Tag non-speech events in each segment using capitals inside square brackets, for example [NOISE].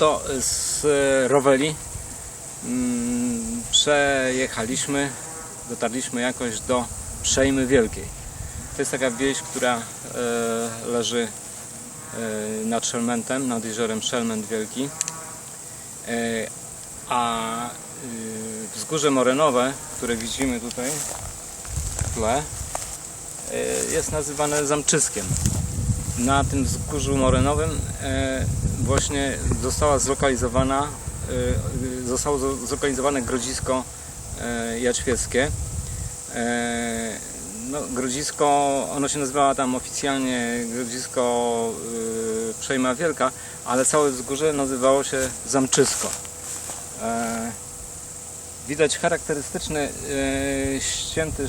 Oto z e, Roweli mm, przejechaliśmy, dotarliśmy jakoś do Przejmy Wielkiej. To jest taka wieś, która e, leży e, nad Szelmentem, nad jeziorem Szelment Wielki. A wzgórze morenowe, które widzimy tutaj w tle, jest nazywane Zamczyskiem. Na tym wzgórzu morenowym e, właśnie została zlokalizowana, e, zostało zo- zlokalizowane grodzisko e, jaćwieckie. No, grodzisko, ono się nazywało tam oficjalnie Grodzisko Przejma Wielka, ale całe wzgórze nazywało się Zamczysko. Widać charakterystyczny ścięty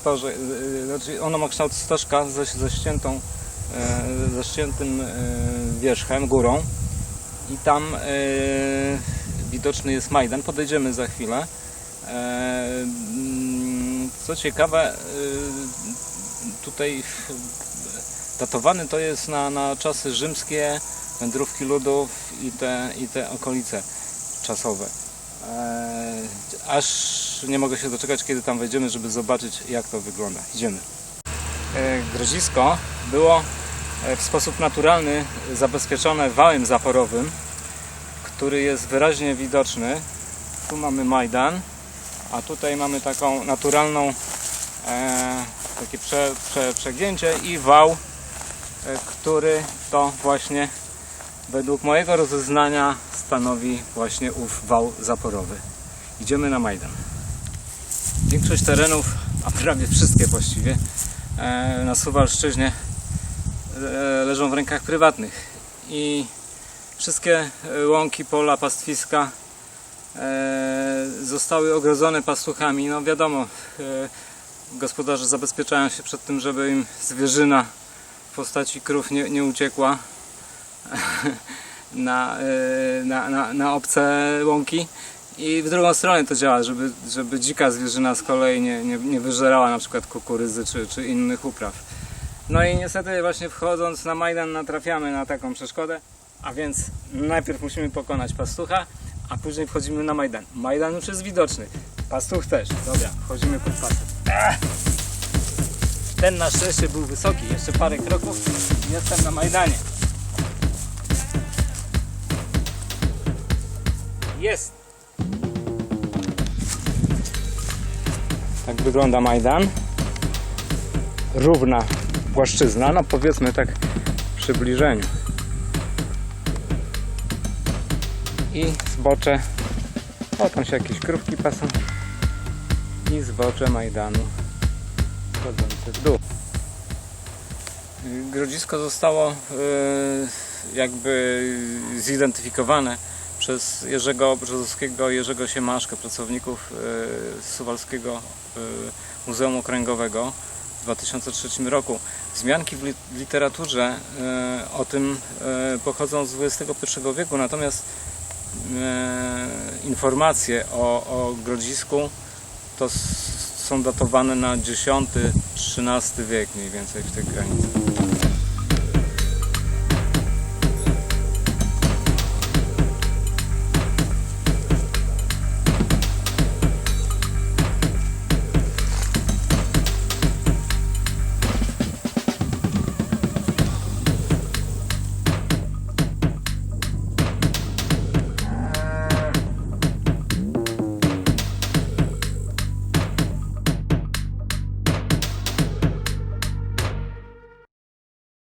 storze, znaczy ono ma kształt stożka ze, ze ściętą, e, ze ściętym e, wierzchem, górą i tam e, widoczny jest Majdan, podejdziemy za chwilę. Mm, co ciekawe, tutaj datowany to jest na, na czasy rzymskie, wędrówki ludów i te, i te okolice czasowe. Aż nie mogę się doczekać, kiedy tam wejdziemy, żeby zobaczyć, jak to wygląda. Idziemy. Grodzisko było e, w sposób naturalny zabezpieczone wałem zaporowym, który jest wyraźnie widoczny. Tu mamy Majdan, a tutaj mamy taką naturalną e, takie prze, prze, przegięcie i wał, e, który to właśnie według mojego rozeznania stanowi właśnie ów wał zaporowy. Idziemy na Majdan. Większość terenów, a prawie wszystkie właściwie, e, na Suwalszczyźnie leżą w rękach prywatnych i wszystkie e, łąki, pola, pastwiska e, zostały ogrodzone pastuchami. No wiadomo, e, gospodarze zabezpieczają się przed tym, żeby im zwierzyna w postaci krów nie, nie uciekła [LAUGHS] na, e, na, na, na obce łąki. I w drugą stronę to działa, żeby, żeby dzika zwierzyna z kolei nie, nie, nie wyżerała na przykład kukurydzy czy, czy innych upraw. No i niestety właśnie wchodząc na Majdan natrafiamy na taką przeszkodę, a więc najpierw musimy pokonać pastucha, a później wchodzimy na Majdan. Majdan już jest widoczny, pastuch też. Dobra, wchodzimy pod pastuch. Ech! Ten na szczęście był wysoki, jeszcze parę kroków i jestem na Majdanie. Jest! Tak wygląda Majdan. Równa płaszczyzna, no powiedzmy tak w przybliżeniu. I zbocze, o tam się jakieś krówki pasą. I zbocze Majdanu wchodzące w dół. Grodzisko zostało y, jakby zidentyfikowane przez Jerzego Brzozowskiego Jerzego Siemaszkę, pracowników y, Suwalskiego y, Muzeum Okręgowego 2003 roku. Wzmianki w li- w literaturze y, o tym y, pochodzą z XXI wieku, natomiast y, informacje o, o Grodzisku to są datowane na X-XIII wiek mniej więcej w tych granicach.